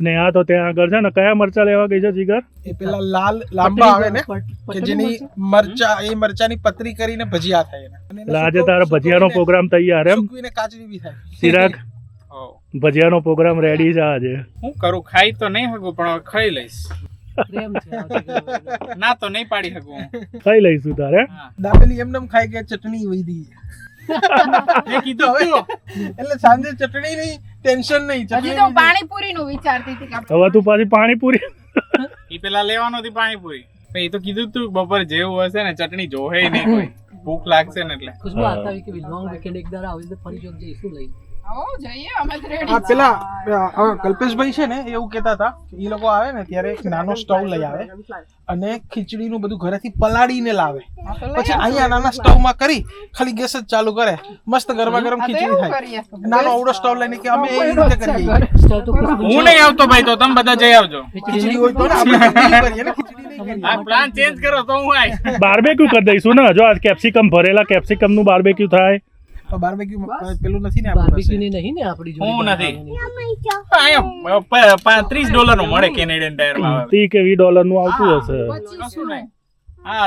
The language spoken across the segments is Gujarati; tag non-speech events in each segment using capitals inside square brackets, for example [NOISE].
સ્નેહા તો ત્યાં આગળ છે ને કયા મરચા લેવા ગઈ છે જીગર? એ પેલા લાલ લાંબા આવે ને કે જેની મરચા? એ મરચાની પતરી કરીને ભજીયા થાય એના. એટલે આજે તારા ભજીયાનો પ્રોગ્રામ તૈયાર એમ? સુકવીને કાચરી બી થાય. ચિરાગ [LAUGHS] ભજીયાનો પ્રોગ્રામ રેડી છે આજે. હું કરું? ખાઈ તો નહીં શકું પણ ખાઈ લઈશ. ના તો નહીં પાડી શકું ખાઈ લઈશું તારે દાબેલી એમને એમ ખાઈ ગયા ચટણી વધી. એ કીધું હવે એટલે સાંજે ચટણી નહીં ટેન્શન નહીં હજી તો પાણીપુરી નું વિચારતી હતી હવે તું પાછી પાણીપુરી એ પેલા લેવાનો હતી પાણીપુરી. પણ એ તો કીધું તું બપોર જેવું હશે ને ચટણી જોહે નહીં કોઈ. ભૂખ લાગશે ને એટલે. ખુશબુ આવતા હોય કે લોંગ વીકેન્ડ એકદાર આવી રીતે ફરી જોક જઈશું લઈ? હો. પેલા કલ્પેશભાઈ છે ને એવું કહેતા હતા એ લોકો આવે ને ત્યારે એક નાનો સ્ટવ લઈ આવે અને ખીચડીનું બધું ઘરેથી પલાળીને લાવે. પછી અહીંયા નાના સ્ટવમાં કરી ખાલી ગેસ જ ચાલુ કરે. મસ્ત ગરમા ગરમ ખીચડી થાય. નાનો અવડો સ્ટવ લઈને કે અમે એ રીતે કરીએ. હું નહીં આવતો ભાઈ તો તમે બધા જઈ આવજો. ખીચડી હોય તો ને આપણે કરીએ ને પ્લાન ચેન્જ કરો તો હું આવીશ. બાર્બેક્યુ કરી દઈશું ને જો આ કેપ્સિકમ ભરેલા કેપ્સિકમનું બાર્બેક્યુ થાય. બાર્બેક્યુ પેલું નથી ને. બાર્બીક્યુ ને નહીં ને આપણી જોડે હું નથી. પાંત્રીસ ડોલરનું મળે કેનેડિયન ટાયરમાં ત્રી કે વી ડોલરનું આવતું હશે. પછી કશું શું? નહીં હા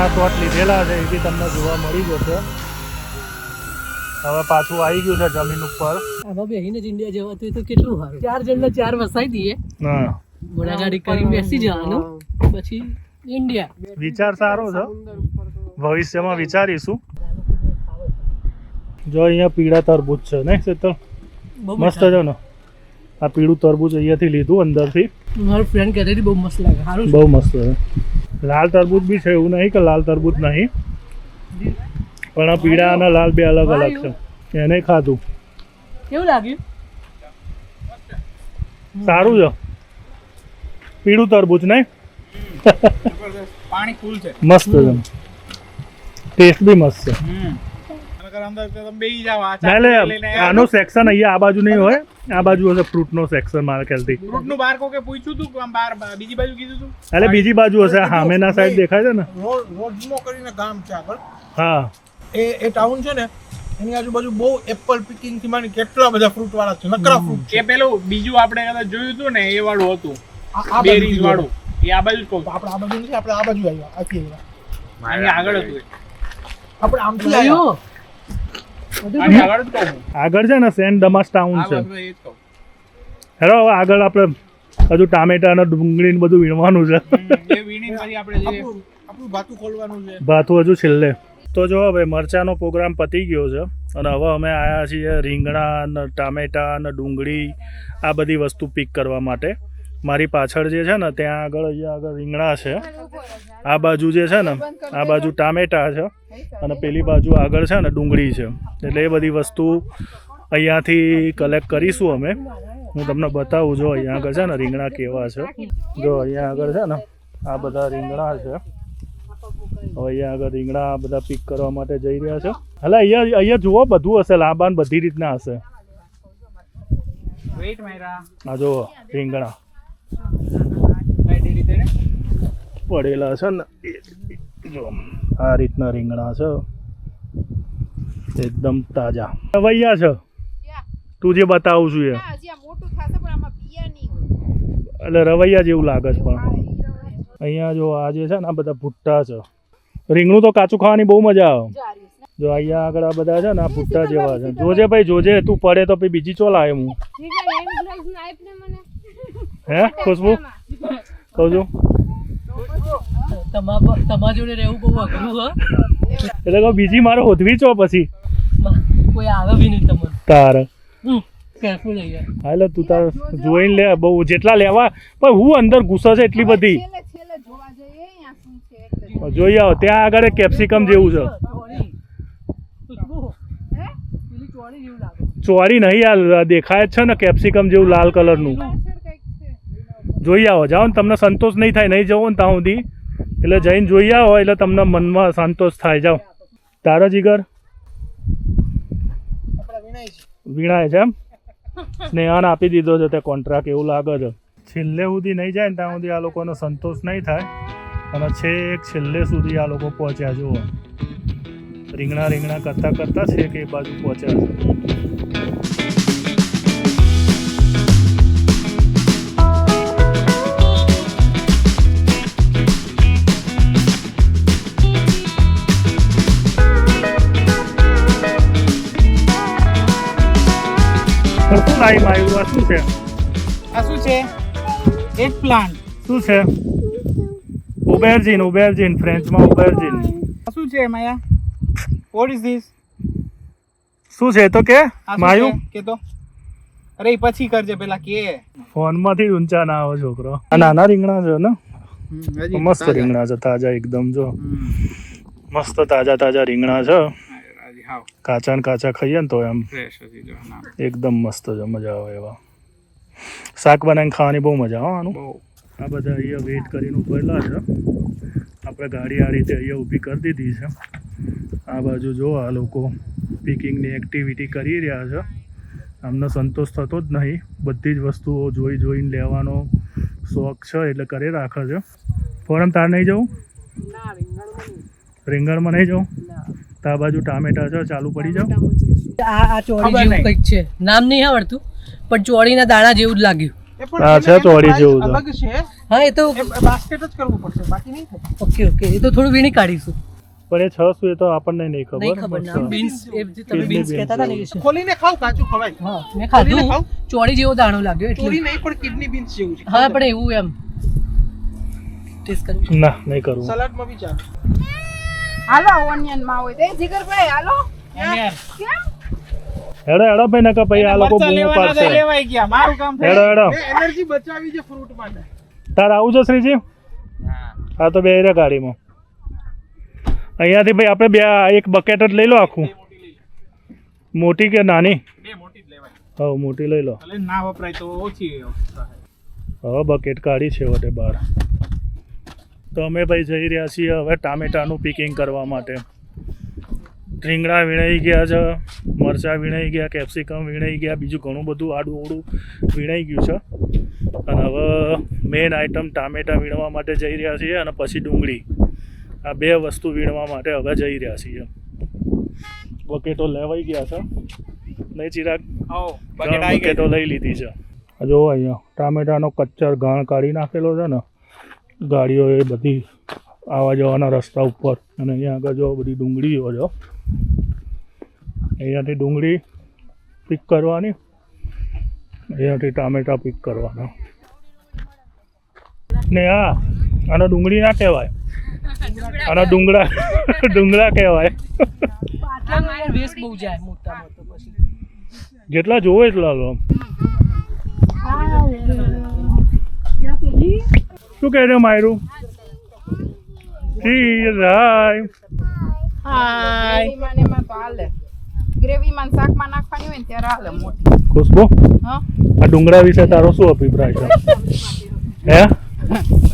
ડ્રોનના શોટ લીધેલા છે એ બી તમને જોવા મળી જશે. હવે પાછું આવી ગયું છે જમીન ઉપર. હવે બેહીને જ ઇન્ડિયા જવાતું તો કેટલું સારું. ચાર જણને ચાર વસાઈ દઈએ. હા. ઘોડાગાડી કરી બેસી જવાનું. પછી ઇન્ડિયા વિચાર સારો છે. ભવિષ્યમાં વિચારીશું. જો અહીંયા પીળા તરબૂચ છે ને શીતલ? મસ્ત છે ને? આ પીળું તરબૂચ અહીંયાથી લીધું અંદરથી. મારો ફ્રેન્ડ કહેતી બહુ મસ્ત લાગે. સારું. બહુ મસ્ત છે. લાલ તરબૂચ બી છે એવું નહીં કે લાલ તરબૂચ નહીં. પણ આ પીળા અને લાલ બે અલગ અલગ છે. એને ખાધું. કેવું લાગ્યું? સારું છે. પીળું તરબૂચ નહીં? પાણી ફૂલ છે. મસ્ત છે. ટેસ્ટ બી મસ્ત છે. આનું સેક્શન અહીંયા આ બાજુ નહીં હોય. આ બાજુ હશે ફ્રૂટનો સેક્શન મારા ખ્યાલથી. ફ્રૂટનું બાર કોકે પૂછ્યું તું કે આમ બાર બીજી બાજુ કીધું તું? એટલે બીજી બાજુ હશે સામેના સાઈડ દેખાય છે ને? રોડ રોડમો કરીને ગામ છે આગળ. હા. એ એ ટાઉન છે ને એની આજુબાજુ બહુ એપલ પિકિંગથી માંડી કેટલા બધા ફ્રૂટ વાળા છે નકરા ફ્રૂટ એ પેલું બીજું આપણે કદાચ જોયું હતું ને એ વાળું હતું. આ બેરીઝ વાળું. એ આ બાજુ જ કહું આપણે આ બાજુ નથી આપણે આ બાજુ આવ્યા આથી આવ્યા આગળ હતું. આપણે આમથી આવ્યા આગળ છે ને સેન્ટ દમાસ ટાઉન છે. હેલો હવે આગળ આપણે હજુ ટામેટા અને ડુંગળી ને બધું વીણવાનું છે. હમ, એ વીણી પછી આપણે જઈએ આપણું આપણું ભાતું ખોલવાનું છે. ભાતું હજુ છેલ્લે. તો જો હવે મરચાનો પ્રોગ્રામ પતી ગયો છે અને હવે અમે આવ્યા છીએ રીંગણા ને ટામેટા ને ડુંગળી આ બધી વસ્તુ પીક કરવા માટે. મારી પાછળ જે છે ને ત્યાં આગળ અહીંયા આગળ રીંગણા છે. આ બાજુ જે છે ને આ બાજુ ટામેટા છે અને પેલી બાજુ આગળ છે ને ડુંગળી છે. એટલે એ બધી વસ્તુ અહીંયાથી કલેક્ટ કરીશું અમે. હું તમને બતાવું જો અહીંયા આગળ છે ને રીંગણા કેવા છે. જો અહીંયા આગળ છે ને આ બધા રીંગણા છે. હવે અહીંયા આગળ રીંગણા આ બધા પીક કરવા માટે જઈ રહ્યા છે. એટલે અહીંયા અહીંયા જુઓ બધું હશે લાંબા બધી રીતના હશે. આ જુઓ રીંગણા? પડેલા છે ને જો આ રીતના રીંગણા છે. એકદમ તાજા. વૈયા છે. તું જે બતાવું છું એ. એટલે રવૈયા જેવું લાગે છે પણ. અહીંયા જો આ જે છે ને આ બધા ભુટ્ટા છે. રીંગણું તો કાચું ખાવાની બહુ મજા આવે. જો અહીંયા આગળ આ બધા છે ને આ ભુટ્ટા જેવા છે. જોજે ભાઈ જોજે તું પડે તો પછી બીજી ચોલ આવે હું. હે? ખુશ્બુ? કહું છું તમારા જોડે રહેવું બહુ અઘરું હ. એટલે કહું બીજી મારે હોધવી છો પછી? કોઈ આવે બી નહીં તમને. તારે. કેરફુલ જાય તું તાર જોઈને લે બહુ જેટલા લેવા પણ હું અંદર ગુસ્સો છે એટલી બધી. જોઈ આવો ત્યાં આગળ કેપ્સિકમ જેવું છે. ચોળી ખુશ્બુ હે પેલી ચોળી જેવું લાગે. ચોરી નહીં આ દેખાય જ છે ને કેપ્સિકમ જેવું લાલ કલરનું. જોઈ આવો જાઓ ને તમને સંતોષ નહીં થાય નહીં જવો ને ત્યાં સુધી. એટલે જઈને જોઈ આવો, એટલે તમને મનમાં સંતોષ થાય. જાઓ. તારો જીગર? વીણાય છે એમ? સ્નેહાન આપી દીધો છે તે કોન્ટ્રાક્ટ એવું લાગે છે. છેલ્લે સુધી નહીં જાય ને ત્યાં સુધી આ લોકોનો સંતોષ નહીં થાય. અને છેક છેલ્લે સુધી આ લોકો પહોંચ્યા, જુઓ. રીંગણા રીંગણા કરતાં કરતાં છેક એ બાજુ પહોંચ્યા છે. શું લાઈમ આવ્યું. આ શું છે? આ શું છે? એક પ્લાન્ટ શું છે? ઉબેરજીન ઉબેરજીન ફ્રેન્ચમાં ઉબેરજીન. આ શું છે માયા? વોટ ઇઝ ધીસ શું છે તો કે? માયું? કે તો અરે પછી કરજે પેલા કે. ફોનમાંથી ઊંચા ના આવો છોકરો. આ નાના રીંગણા છે ને? મસ્ત રીંગણા છે તાજા એકદમ જો. મસ્ત તાજા તાજા રીંગણા છે. કાચા ને કાચા ખાઈએ ને તો એમ ફ્રેશ હજી જો ના એકદમ મસ્ત છે મજા આવે એવા. શાક બનાવીને ખાવાની બહુ મજા આવે આનું. આ બધા અહીંયા વેઇટ કરીને ઉભેલા છે. આપણે ગાડી આ રીતે અહીંયા ઊભી કરી દીધી છે. આ બાજુ જો આ લોકો પિકિંગની એક્ટિવિટી કરી રહ્યા છે. આમને સંતોષ થતો જ નહીં. બધી જ વસ્તુઓ જોઈ જોઈને લેવાનો શોખ છે એટલે કરી રાખે છે. ફોરમ તાર નહીં જવું? રીંગણમાં નહીં. જવું? ના. તો આ બાજુ ટામેટા છે ચાલુ પડી જાવ આ આ ચોળી જેવું નહીં. કંઈક છે. નામ નહીં આવડતું પણ ચોળીના દાણા જેવું જ લાગ્યું. હા, છે ચોળી જેવું છે. અલગ છે. હા એ તો બાસ્કેટ જ કરવું પડશે બાકી નહીં થાય. Okay okay. એ તો થોડું વીણી કાઢીશું. પણ એ છ શું એ તો આપણને નહીં નહીં ખબર ખબર ના બીન્સ એ જે તમે બીન્સ કહેતા હતા ને ખોલીને ખાવ કાચું ખવાય. હા મેં ખાધું. ચોળી જેવો દાણો લાગ્યો એટલે. ચોળી નહીં પણ કિડની બીન્સ જેવું છે. હા પણ એવું એમ. ટેસ્ટ કરું ના નહીં કરું. સલાડમાં બી ચાલે. હાલો ઓનિયનમાં હોય તો. જીગરભાઈ હાલો. કેમ? હેડો હેડો ભાઈ નકા ભાઈ આ લોકો બૂમો પાડશે. લેવાઈ ગયા મારું કામ હેડો હેડો. એનર્જી બચાવી છે ફ્રૂટ માટે. તાર આવું છે શ્રીજી? હા. તો બે રહ્યા ગાડીમાં. અહીંયાથી ભાઈ આપણે બે એક બકેટ જ લઈ લો આખું. મોટી કે નાની? હા મોટી લઈ લો. ના વપરાય તો ઓછી હવે બકેટ કાઢી છે વટે બહાર તો અમે ભાઈ જઈ રહ્યા છીએ હવે ટામેટાનું પિકિંગ કરવા માટે. રીંગણા વીણાઈ ગયા છે મરચાં વીણાઈ ગયા કેપ્સિકમ વીણાઈ ગયા બીજું ઘણું બધું આડું ઓડું વીણાઈ ગયું છે. અને હવે મેઇન આઈટમ ટામેટાં વીણવા માટે જઈ રહ્યા છીએ અને પછી ડુંગળી. આ બે વસ્તુ વીણવા માટે હવે જઈ રહ્યા છીએ. બકેટો લેવાઈ ગયા છે. નહીં ચિરાગ? બકેટો લઈ લીધી છે. જો અહીંયા ટામેટાનો કચ્ચર ઘાણ કાઢી નાખેલો છે ને. ગાડીઓ એ બધી આવવા જવાના રસ્તા ઉપર અને અહીંયા આગળ જો બધી ડુંગળીઓ જો. અહીંયાથી ડુંગળી પિક કરવાની, અહીંયાથી ટામેટા પિક કરવાના. ને હા આનો ડુંગળી ના કહેવાય. આના ડુંગળા ડુંગળા કહેવાય. જેટલા જોવે એટલા લો. શું કહે છે માયરું? જી રાય ગ્રેવી માં ને એમાં તો હાલે. ગ્રેવી માં શાકમાં નાખવાની હોય ને ત્યારે હાલે મોટી. ખુશ્બુ? હા. આ ડુંગળા વિશે તારો શું અભિપ્રાય છે? હે?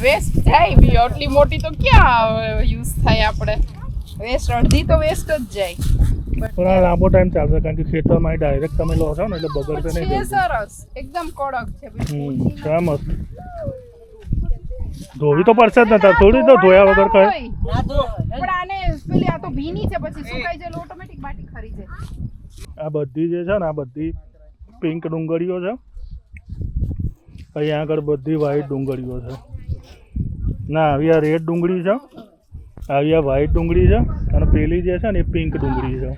વેસ્ટ જાય બી. આટલી મોટી તો ક્યાં યુઝ થાય આપણે? વેસ્ટ અડધી તો વેસ્ટ જ જાય. પણ આ લાંબો ટાઈમ ચાલશે કારણ કે ખેતરમાં ડાયરેક્ટ તમે લો છો ને એટલે બગડશે નહીં સરસ. એકદમ કડક છે મસ્ત. ધોવી તો પડશે જ ને તાર થોડી તો ધોયા વગર કહે પણ આને પેલી આ તો ભીની છે પછી સુકાઈ જાય ઓટોમેટિક બાટી ખરી જાય આ બધી જે છે ને આ બધી પિંક ડુંગળીઓ છે. અહીંયા આગળ બધી વ્હાઈટ ડુંગળીઓ છે. ના આવી આ રેડ ડુંગળી છે. આવી આ વ્હાઈટ ડુંગળી છે. અને પેલી જે છે ને એ પિંક ડુંગળી છે.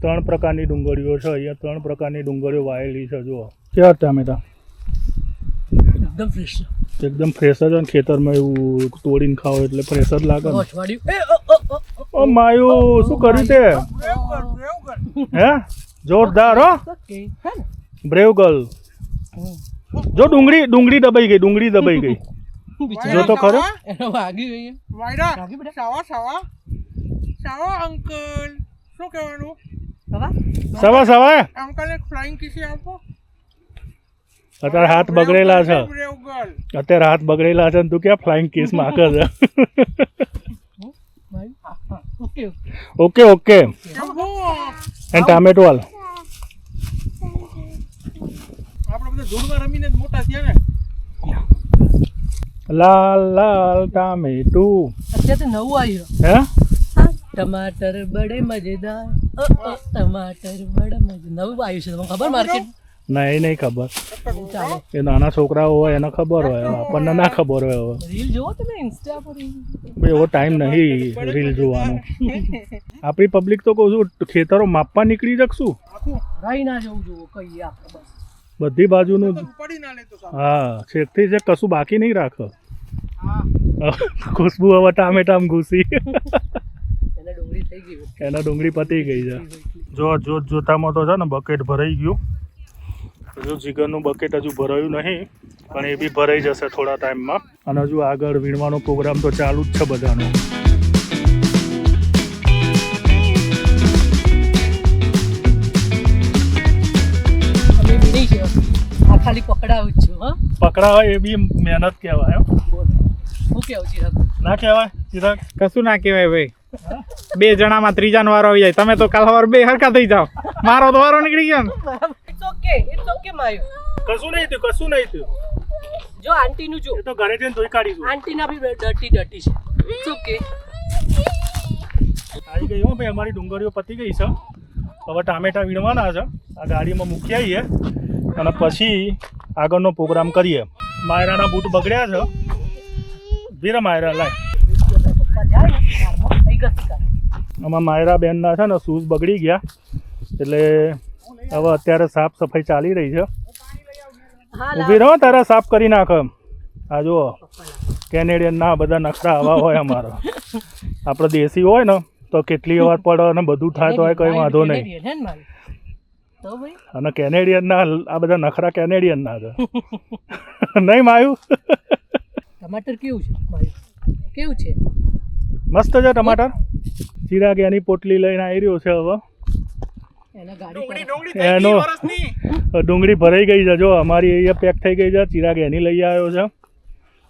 ત્રણ પ્રકારની ડુંગળીઓ છે. અહીંયા ત્રણ પ્રકારની ડુંગળીઓ વાયેલી છે જુઓ. કેવા ટામેટા એકદમ ફ્રેશ છે. એકદમ ફ્રેશ જ હોય ને ખેતરમાં એવું તોડીને ખાઓ એટલે ફ્રેશ જ લાગે. ઓ માયુ શું કર્યું તે? હે? જોરદાર હો. બ્રેવ ગર્લ જો ડુંગળી ડુંગળી દબાઈ ગઈ ડુંગળી દબાઈ ગઈ. જો તો ખરો. વાગી ગઈ. વાયડા વાગી બેટા? સાવા સાવા. સાવા અંકલ. શું કહેવાનું? સાવા? સવા સવા અંકલ એક ફ્લાઇંગ કિસી આપો. અત્યારે હાથ બગડેલા છે. અત્યારે હાથ બગડેલા છે ને તું ક્યાં ફ્લાઇંગ કેસ માકે છે. [LAUGHS] Okay okay okay. And tomato હાલ લાલ લાલ ટામેટું. અત્યારે નવું આવ્યું. હે? ટમાટર બડે મજેદાર. ટમાટર બડે મજેદાર. નવું આવ્યું છે તમને ખબર માર્કેટ નહીં નહીં ખબર. એ નાના છોકરાઓ હોય એને ખબર હોય આપણને ના ખબર હોય હવે. રીલ જોવો તમે ઇન્સ્ટા પર? એવો ટાઈમ નહીં રીલ જોવાનો. આપણી પબ્લિક તો કહું છું ખેતરો માપવા નીકળી શકશું રાઈ ના જવું જોવો કહીએ આપણે બધી બાજુનું ના હા છેકથી છે કશું બાકી નહીં રાખો. ખુશ્બુ હવે ટામેટામ ઘૂસી. એને ડુંગળી થઈ ગઈ. એના ડુંગળી પતી ગઈ છે. જો જોત જોતામાં તો છે ને બકેટ ભરાઈ ગયું. હજુ જીગરનું બકેટ હજુ ભરાયું નહીં પણ એ બી ભરાઈ જશે થોડા ટાઈમમાં. અને હજુ આગળ વીણવાનો પ્રોગ્રામ તો ચાલુ જ છે બધાનો. ખાલી પકડાવું જ છું હા. પકડાવા એ બી મહેનત કહેવાય હો. શું કેવું ચિરાગ? ના કહેવાય ચિરાગ? કશું ના કહેવાય ભાઈ. બે જણામાં ત્રીજાનો વારો આવી જાય. તમે તો કાલ સવાર બે હરખા થઈ જાઓ. મારો તો વારો નીકળી ગયો ને. ઓકે ઇટ્સ ઓકે માયો કશું નહીં થયું કશું નહીં થયું. જો આંટીનું જો. એ તો ઘરે જઈને ધોઈ કાઢીશું આંટીના બી ડર્ટી ડર્ટી છે. ઇટ્સ ઓકે આવી ગઈ હો ભાઈ અમારી ડુંગળીઓ પતી ગઈ છે. હવે ટામેટા વીણવાના છે. આ ગાડીમાં મૂકી આવીએ અને પછી આગળનો પ્રોગ્રામ કરીએ. માયરાના બૂટ બગડ્યા છે. ધીરે માયરા લાય. ને? આમાં માયરા બેનના છે ને શૂઝ બગડી ગયા. એટલે હવે અત્યારે સાફ સફાઈ ચાલી રહી છે. ઊભી રહો તારા સાફ કરી નાખ આ જુઓ કેનેડિયન ના બધા નખરા આવા હોય અમારો. [LAUGHS] આપણે દેશી હોય ને તો કેટલી વાર પડે અને બધું થાય તો હોય કંઈ વાંધો નહીં. અને કેનેડિયન ના આ બધા નખરા કેનેડિયનના છે. [LAUGHS] નહીં માયું? ટમાટર કેવું છે કેવું છે? મસ્ત છે ટમાટર. ચિરાગ એની પોટલી લઈને આવી રહ્યો છે હવે. એના ડુંગળી ભરાઈ ગઈ છે. જો અમારી અહીંયા પેક થઈ ગઈ છે. ચિરાગ એની લઈ આવ્યો છે.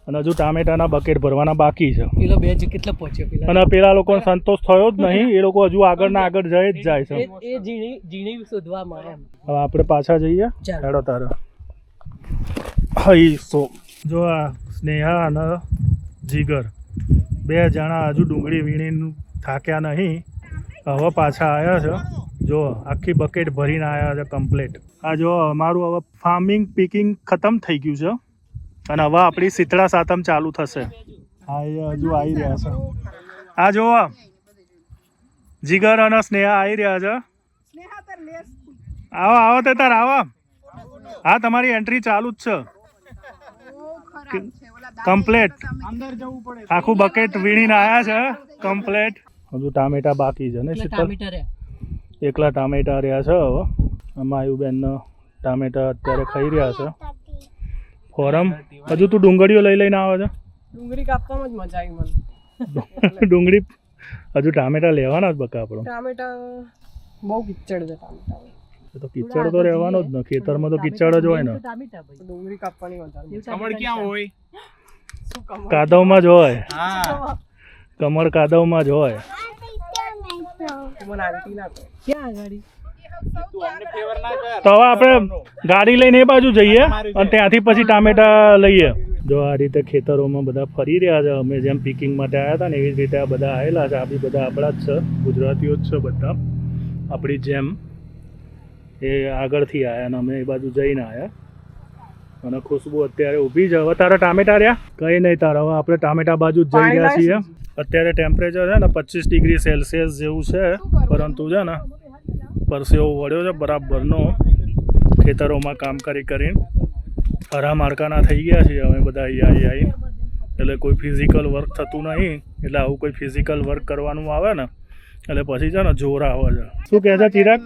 અને હજુ ટામેટાના બકેટ ભરવાના બાકી છે. પેલો બે જ કેટલો પહોંચ્યો? પેલા અને પેલા લોકોને સંતોષ થયો જ નહીં. એ લોકો હજુ આગળ ના આગળ જઈ જ જાય છે. એ શોધવા એમ. હવે આપણે પાછા જઈએ. હેડો તારો. હઈ સો. જો આ સ્નેહા અને જીગર. બે જણા હજુ ડુંગળી વીણીને થાક્યા નહીં. હવે પાછા આવ્યા છે. જો આખી બકેટ ભરીને આવ્યા છે કમ્પ્લીટ આ જો અમારું હવે ફાર્મિંગ પીકિંગ ખતમ થઈ ગયું છે. અને હવે આપણી શીતળા સાતમ ચાલુ થશે. હા એ હજુ આવી રહ્યા છે. આ જો જીગર અને સ્નેહા આવી રહ્યા છે. આવો આવો તે તાર આવો. હા તમારી એન્ટ્રી ચાલુ જ છે. કમ્પ્લેટ અંદર આખું બકેટ વીણીને આવ્યા છે. કમ્પ્લેટ હજુ ટામેટા બાકી છે ને શીતલ એકલા ટામેટા રહ્યા છે હવે. બેનનો ટામેટા અત્યારે ખાઈ રહ્યા છે. ફોરમ? હજુ તું ડુંગળીઓ લઈ લઈને આવે છે? ડુંગળી કાપવામાં જ મજા આવી મને. [LAUGHS] ડુંગળી? હજુ ટામેટા લેવાના જ બકા આપણો. ટામેટા બહુ કિચડ છે ટામેટા. તો કિચડ તો રહેવાનો જ ને. ખેતરમાં તો કિચડ જ હોય ને. ડુંગળી કાપવાની વધારે કમળ ક્યાં હોય? કાદવમાં જ હોય. હા. કમળ કાદવમાં જ હોય. તું હવે આપણે ગાડી લઈને એ બાજુ જઈએ અને ત્યાંથી પછી ટામેટા લઈએ. જો આ રીતે ખેતરોમાં બધા ફરી રહ્યા છે. અમે જેમ પિકિંગ માટે આવ્યા હતા ને એવી જ રીતે આ બધા આવેલા છે. આ બી બધા આપણા જ છે. ગુજરાતીઓ જ છે બધા. આપણી જેમ એ આગળથી આવ્યા અને અમે એ બાજુ જઈને આવ્યા અને ખુશ્બુ અત્યારે ઊભી છે. હવે તારા ટામેટા રહ્યા? કંઈ નહીં તારા. હવે આપણે ટામેટા બાજુ જ જઈ રહ્યા છીએ? અત્યારે ટેમ્પરેચર છે ને પચીસ ડિગ્રી સેલ્સિયસ જેવું છે પરંતુ છે ને પરસેવો વળ્યો છે બરાબરનો. ખેતરોમાં કામ કરી કરીને હરા મારકાના થઈ ગયા છીએ અમે બધા અહીંયા આવી એટલે કોઈ ફિઝિકલ વર્ક થતું નહીં એટલે આવું કોઈ ફિઝિકલ વર્ક કરવાનું આવે ને એટલે પછી છે ને જોર આવે છે. શું કહે છે ચિરાગ?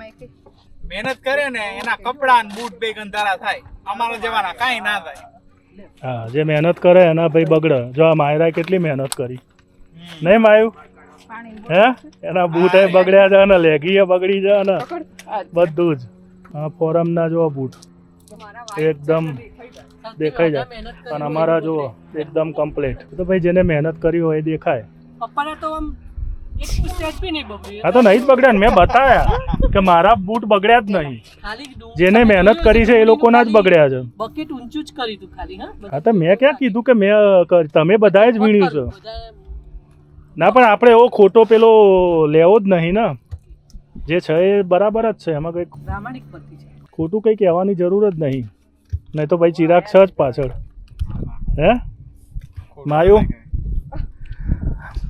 મહેનત કરે ને એના કપડા બૂટ બે ગંધારા થાય. અમારા જવાના કાંઈ ના થાય. હા જે મહેનત કરે એના ભાઈ બગડે. જો આ માયરાએ કેટલી મહેનત કરી. નહીં માયું? હે? એના બૂટ એ બગડ્યા છે ને લેગી એ બગડી છે ને બધું જ. હા ફોરમના જો બૂટ. એકદમ દેખાઈ જાય. અને અમારા જુઓ એકદમ કમ્પ્લીટ તો ભાઈ જેને મહેનત કરી હોય એ દેખાય. હા તો નહીં જ બગડ્યા ને મેં બતાવ્યા કે મારા બૂટ બગડ્યા જ નહીં. જેને મહેનત કરી છે એ લોકોના જ બગડ્યા છે. બકેટ ઊંચું જ કરી તું ખાલી હા? તો મેં ક્યાં કીધું કે મેં તમે બધાએ જ વીણ્યું છે. ના પણ આપણે એવો ખોટો પેલો લેવો જ નહીં ને. જે છે એ બરાબર જ છે એમાં કંઈક પ્રામાણિક પતિ છે. ખોટું કંઈ કહેવાની જરૂર જ નહીં. નહીં તો ભાઈ ચિરાગ છે જ પાછળ. હે. માયુ?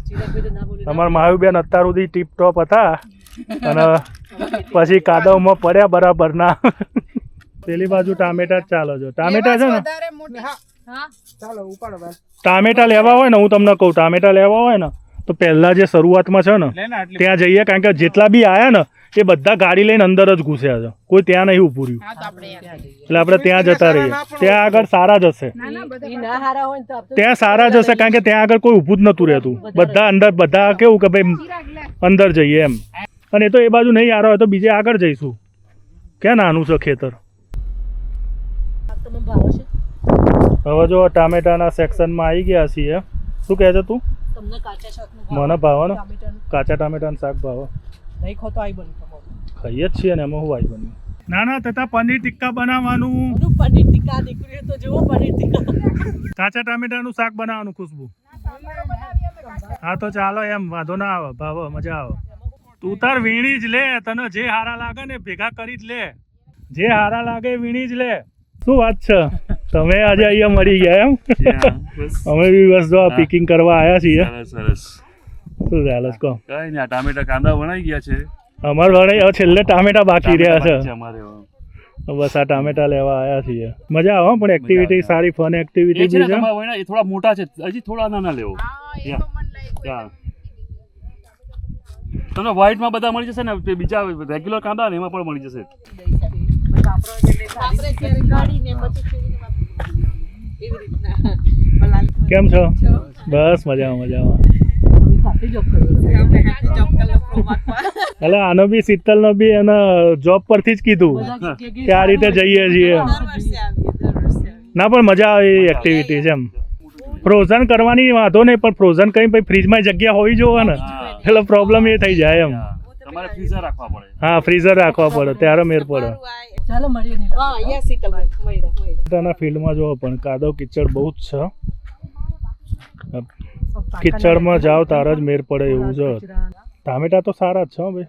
ચિરાગભાઈ તો ના બોલે તમારા માયુબેન અત્યાર સુધી ટીપ ટોપ હતા. અને [LAUGHS] પછી કાદવમાં પડ્યા બરાબર ના. પેલી બાજુ ટામેટા જ ચાલો છો. ટામેટા છે ને? ટામેટા લેવા હોય ને હું તમને કહું ટામેટા લેવા હોય ને તો પહેલા જે શરૂઆતમાં છે ને ત્યાં જઈએ કારણ કે જેટલા બી આયા ને એ બધા ગાડી લઈને અંદર જ ઘૂસ્યા છે. કોઈ ત્યાં નહીં ઉભું રહ્યું. એટલે આપણે ત્યાં જતા રહીએ. ત્યાં આગળ સારા જ હશે. ના ના બધા ઈ ના હારા હોય ને તો આપણે ત્યાં સારા જ હશે કારણ કે ત્યાં આગળ કોઈ ઊભું જ નતું રહેતું. બધા અંદર બધા કેવું કે ભાઈ અંદર જઈએ એમ. અને એ તો એ બાજુ નહીં આરો હોય તો બીજે આગળ જઈશું. ક્યાં નાનું છે ખેતર? હવે જો ટામેટાના સેક્શનમાં આવી ગયા છીએ. શું કહે છે તું? તમને કાચા શાકનું મને ભાવે ને. કાચા ટામેટાનું શાક ભાવે નહીં ખોતો આઈ બની તમારું. ખાઈએ જ છીએ ને એમાં હું આઈ બન્યું? ના ના તથા પનીર ટિક્કા બનાવવાનું. પનીર ટિક્કા દીકરી તો જુઓ પનીર ટિક્કા. કાચા ટામેટાનું શાક બનાવવાનું ખુશ્બુ. હા તો ચાલો એમ વાંધો ના આવે ભાવો મજા આવે. તું તાર વીણી જ લે તને જે હારા લાગે ને ભેગા કરી જ લે. જે હારા લાગે એ વીણી જ લે. શું વાત છે? તમે આજે અહીંયા મળી ગયા એમ? [LAUGHS] અમે બી બસ જો પિકિંગ કરવા આવ્યા છીએ. સરસ સરસ. શું ચાલે કહો કઈ નહીં આ ટામેટા કાંદા વણાઈ ગયા છે. અમાર વણાઈ છેલ્લે ટામેટા બાકી રહ્યા છે. અમારે બસ આ ટામેટા લેવા આવ્યા છીએ. મજા આવે પણ એક્ટિવિટી સારી ફન એક્ટિવિટી છે બી છે. એ થોડા મોટા છે હજી થોડા નાના લેવો. હા એ યા. તો મન લાગ્યું ત્યાં. તમને વ્હાઈટમાં બધા મળી જશે ને બીજા રેગ્યુલર કાંદા ને એમાં પણ મળી જશે. કેમ છો? બસ મજામાં મજામાં. એટલે આનો બી શીતલનો બી એના જોબ પરથી જ કીધું કે- આ રીતે જઈએ છીએ. ના પણ મજા આવે એ એક્ટિવિટી છે એમ. ફ્રોઝન કરવાની વાંધો નહીં પણ ફ્રોઝન કઈ પછી ફ્રીજમાં જગ્યા હોવી જોવે ને. એટલે પ્રોબ્લેમ એ થઈ જાય એમ. તમારે ફ્રીઝર રાખવા પડે. હા ફ્રીઝર રાખવા પડે ત્યારે મેર પડે. ચાલો મળીએ નીલા. હા યસ શીતલભાઈ મળ્યા મળ્યા. તેના ફિલ્ડમાં જો પણ કાદવ કિચડ બહુ જ છે. કિચડમાં જાઓ તારે જ મેર પડે એવું છે. ટામેટા તો સારા જ છે ભાઈ.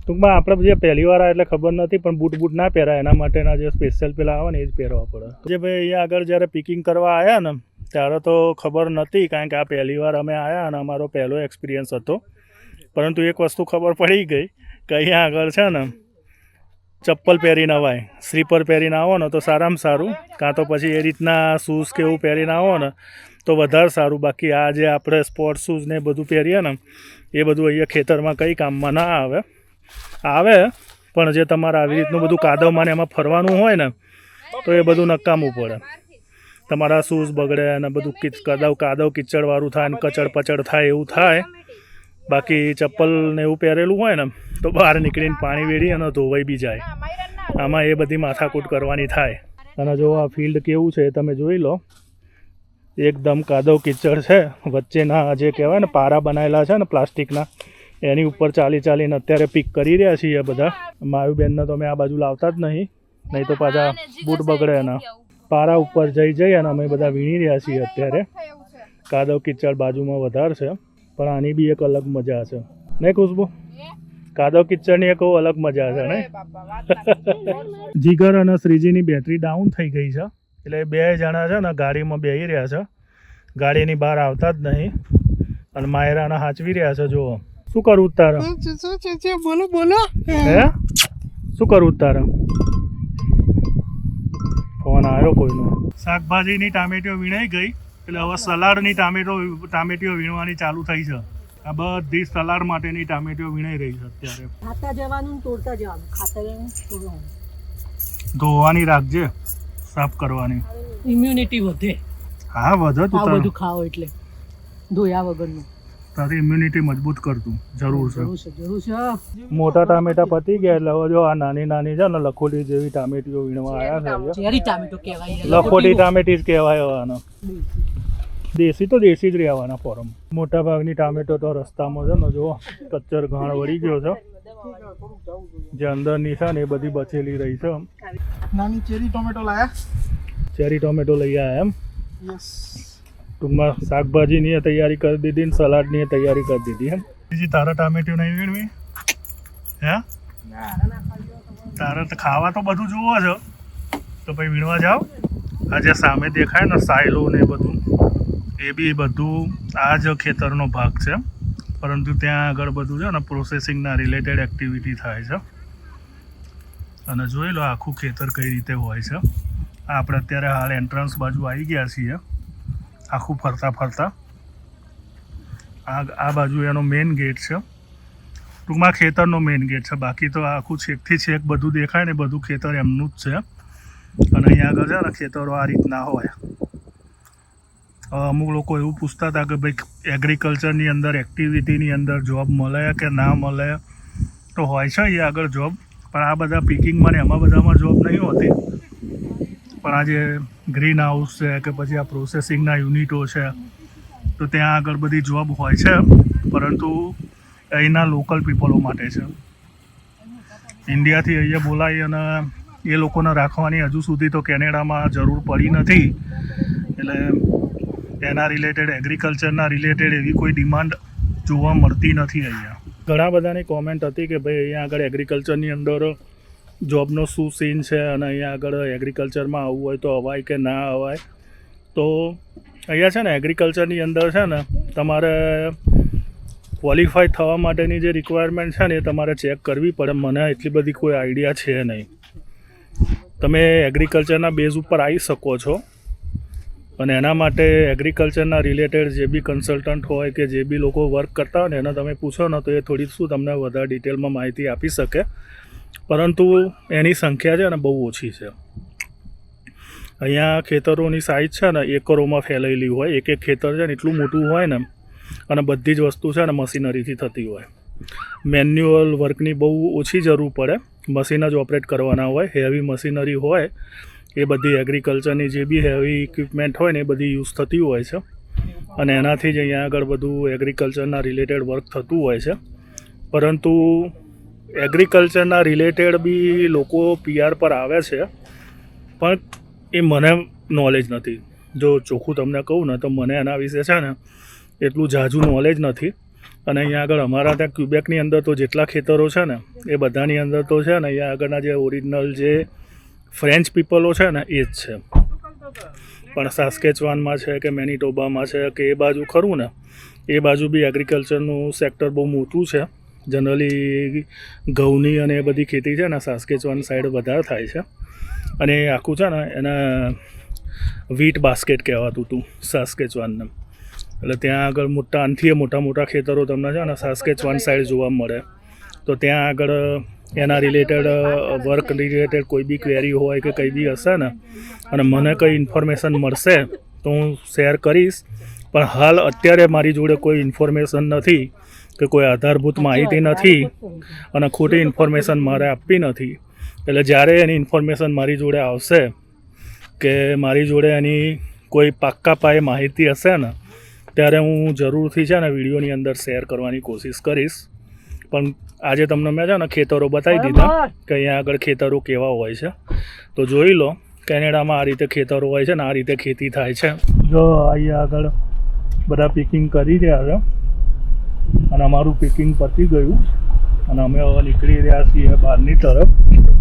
ટૂંકમાં આપણે જે પહેલી વાર એટલે ખબર નથી પણ બૂટ બૂટ ના પહેરાય. એના માટેના જે સ્પેશિયલ પેલા આવે ને એ જ પહેરવા પડે. જે ભાઈ અહીંયા આગળ જ્યારે પિકિંગ કરવા આવ્યા ને ત્યારે તો ખબર નથી કારણ કે આ પહેલી વાર અમે આવ્યા અને અમારો પહેલો એક્સપિરિયન્સ હતો. પરંતુ એક વસ્તુ ખબર પડી ગઈ કે અહીંયા આગળ છે ને ચપ્પલ પહેરીને અવાય. સ્લીપર પહેરીને આવો ને તો સારામાં સારું. કાં તો પછી એ રીતના શૂઝ કે એવું પહેરીને આવો ને તો વધારે સારું. બાકી આ જે આપણે સ્પોર્ટ શૂઝ ને બધું પહેરીએ ને, એ બધું અહીંયા ખેતરમાં કંઈ કામમાં ના આવે. આવે, પણ જે તમારે આવી રીતનું બધું કાદવમાં એમાં ફરવાનું હોય ને, તો એ બધું નકામું પડે. તમારા શૂઝ બગડે અને બધું કાદવ કાદવ કિચડવાળું થાય ને કચડ પચડ થાય એવું થાય બાકી ચપ્પલ ને એવું પહેરેલું હોય ને, તો બહાર નીકળીને પાણી વેડી અને ધોવાઈ બી જાય. આમાં એ બધી માથાકૂટ કરવાની થાય. અને જો આ ફિલ્ડ કેવું છે, તમે જોઈ લો. એકદમ કાદવ કિચડ છે. વચ્ચેના જે કહેવાય ને, પારા બનાવેલા છે ને પ્લાસ્ટિકના, એની ઉપર ચાલી ચાલીને અત્યારે પીક કરી રહ્યા છીએ બધા. માયુબેનને તો અમે આ બાજુ લાવતા જ નહીં. નહીં તો પાછા બૂટ બગડે એના. પારા ઉપર જઈ જઈ અને અમે બધા વીણી રહ્યા છીએ અત્યારે. કાદવ કિચડ બાજુમાં વધારે છે. પણ આની બી એક અલગ મજા છે નહીં ખુશ્બુ? કાદવ કિચડની એક અલગ મજા છે ને જીગર અને શ્રીજીની બેટરી ડાઉન થઈ ગઈ છે. એટલે બે જણા છે ને ગાડીમાં બેસી રહ્યા છે. ગાડીની બહાર આવતા જ નહીં. અને માયરાને હાચવી રહ્યા છે જુઓ. શું કરવું તારે? બોલો બોલો. હે? શું કરવું તારે? ફોન આવ્યો કોઈનો? શાકભાજીની ટામેટીઓ વીણાઈ ગઈ. એટલે હવે સલાડની ટામેટો ટામેટીઓ વીણવાની ચાલુ થઈ છે. આ બધી સલાડ માટેની ટામેટીઓ વીણાઈ રહી છે અત્યારે. ખાતા જવાનું તોડતા જવાનું. ખાતા જવાનું ધોવાની રાખજે. સાફ કરવાની. ઇમ્યુનિટી વધે. હા વધે તું આ બધું ખાઓ એટલે. ધોયા વગરનું. તારી ઇમ્યુનિટી મજબૂત કરતું. જરૂર છે. જરૂર છે મોટા ટામેટા પતી ગયા એટલે હવે જો આ નાની નાની છે ને લખોટી જેવી ટામેટીઓ વીણવા આવ્યા છે ટામેટો કહેવાય. લખોટી ટામેટી જ કહેવાય હવે આનો. દેશી તો દેશી જ રહેવાના ફોરમ. મોટા ભાગની ટામેટો તો રસ્તામાં છે ને જો કચ્ચર ઘાણ વળી ગયો છે. જે અંદરની છે ને એ બધી બચેલી રહી છે. નાની ચેરી ટોમેટો લાયા? ચેરી ટોમેટો લઈ આવ્યા એમ. યસ. ટૂંકમાં શાકભાજીની તૈયારી કરી દીધી ને સલાડની તૈયારી કરી દીધી, એમ? બીજી તારા ટામેટીઓ નહીં વીણવી? હે? તારે તો ખાવા તો બધું જુઓ છો. તો પછી વીણવા જાઓ. આજે સામે દેખાય ને સાયલો ને બધું. એ બી બધું આ જ ખેતરનો ભાગ છે પરંતુ ત્યાં આગળ બધું છે ને પ્રોસેસિંગના રિલેટેડ એક્ટિવિટી થાય છે. અને જોઈ લો આખું ખેતર કઈ રીતે હોય છે. આપણે અત્યારે હાલ એન્ટ્રન્સ બાજુ આવી ગયા છીએ. આખું ફરતા ફરતા. આ આ બાજુ એનો મેઇન ગેટ છે. ટૂંકમાં ખેતરનો મેઇન ગેટ છે. બાકી તો આખું છેકથી છેક બધું દેખાય ને બધું ખેતર એમનું જ છે. અને અહીંયા આગળ છે ને ખેતરો આ રીતના હોય. અમુક લોકો એવું પૂછતા હતા કે ભાઈ એગ્રીકલ્ચરની અંદર એક્ટિવિટીની અંદર જોબ મળે કે ના મળે? તો હોય છે અહીંયા આગળ જોબ પણ આ બધા પિકિંગમાં ને એમાં બધામાં જોબ નહીં હોતી. પણ આ જે ગ્રીન હાઉસ છે કે પછી આ પ્રોસેસિંગના યુનિટો છે, તો ત્યાં આગળ બધી જોબ હોય છે, પરંતુ અહીંના લોકલ પીપલો માટે છે. ઇન્ડિયાથી અહીંયા બોલાવી અને એ લોકોને રાખવાની હજુ સુધી તો કેનેડામાં જરૂર પડી નથી, એટલે એના રિલેટેડ એગ્રીકલ્ચરના રિલેટેડ એવી કોઈ ડિમાન્ડ જોવા મળતી નથી અહીંયા. ઘણા બધાની કોમેન્ટ હતી કે ભાઈ અહીંયા આગળ એગ્રીકલ્ચરની અંદર જોબનો શું સીન છે અને અહીંયા આગળ એગ્રીકલ્ચરમાં આવવું હોય તો અવાય કે ના અવાય? તો અહીંયા છે ને એગ્રીકલ્ચરની અંદર છે ને તમારે ક્વોલિફાય થવા માટેની જે રિક્વાયરમેન્ટ છે ને એ તમારે ચેક કરવી પડે. મને એટલી બધી કોઈ આઈડિયા છે નહીં. તમે એગ્રીકલ્ચરના બેઝ ઉપર આવી શકો છો. અને એના માટે એગ્રીકલ્ચરના રિલેટેડ જે બી કન્સલ્ટન્ટ હોય કે જે બી લોકો વર્ક કરતા હોય ને એને તમે પૂછો ને તો એ થોડી શું તમને વધારે ડિટેલમાં માહિતી આપી શકે. પરંતુ એની સંખ્યા છે ને બહુ ઓછી છે. અહીંયા ખેતરોની સાઇઝ છે ને એકરોમાં ફેલાયેલી હોય, એક એક ખેતર છે ને એટલું મોટું હોય ને, અને બધી જ વસ્તુ છે ને મશીનરીથી થતી હોય. મેન્યુઅલ વર્કની બહુ ઓછી જરૂર પડે. મશીન જ ઓપરેટ કરવાના હોય હેવી મશીનરી હોય, એ બધી એગ્રીકલ્ચરની જે બી હેવી ઇક્વિપમેન્ટ હોય ને એ બધી યુઝ થતી હોય છે. અને એનાથી જ અહીંયા આગળ બધું એગ્રીકલ્ચરના રિલેટેડ વર્ક થતું હોય છે. પરંતુ એગ્રીકલ્ચરના રિલેટેડ બી લોકો પીઆર પર આવે છે. પણ એ મને નોલેજ નથી. જો ચોખ્ખું તમને કહું ને, તો મને એના વિશે છે ને, એટલું ઝાઝું નોલેજ નથી. અને અહીંયા આગળ અમારા ત્યાં ક્યુબેકની અંદર તો જેટલા ખેતરો છે ને, એ બધાની અંદર તો છે ને, અહીંયા આગળના જે ઓરિજિનલ જે ફ્રેન્ચ પીપલો છે ને, એ જ છે. પણ સાસ્કેચવાનમાં છે કે મેનિટોબામાં છે કે એ બાજુ ખરું ને, એ બાજુ બી એગ્રીકલ્ચરનું સેક્ટર બહુ મોટું છે. જનરલી ઘઉંની અને એ બધી ખેતી છે ને, સાસ્કેચવાન સાઈડ વધારે થાય છે. અને આખું છે ને, એના વીટ બાસ્કેટ કહેવાતું હતું, સાસ્કેચવાનને. એટલે ત્યાં આગળ મોટા, આનથી મોટા મોટા ખેતરો તમને છે ને, સાસ્કેચવાન સાઈડ જોવા મળે. તો ત્યાં આગળ, એના રિલેટેડ વર્ક રિલેટેડ કોઈ બી ક્વેરી હોય કે કંઈ બી હશે ને, અને મને કંઈ ઇન્ફોર્મેશન મળશે, તો હું શેર કરીશ. પણ હાલ અત્યારે મારી જોડે કોઈ ઇન્ફોર્મેશન નથી. કે કોઈ આધારભૂત માહિતી નથી અને ખોટી ઇન્ફોર્મેશન મારે આપવી નથી. એટલે જ્યારે એની ઇન્ફોર્મેશન મારી જોડે આવશે કે મારી જોડે એની કોઈ પાક્કા પાયે માહિતી હશે ને ત્યારે હું જરૂરથી છે ને વિડીયોની અંદર શેર કરવાની કોશિશ કરીશ. પણ આજે તમને મેં છે ને ખેતરો બતાવી દીધા કે અહીંયા આગળ ખેતરો કેવા હોય છે. તો જોઈ લો કેનેડામાં આ રીતે ખેતરો હોય છે ને આ રીતે ખેતી થાય છે. જો અહીંયા આગળ બધા પેકિંગ કરી રહ્યા છે. અને અમારું પેકિંગ પતી ગયું. અને અમે હવે નીકળી રહ્યા છીએ બહારની તરફ.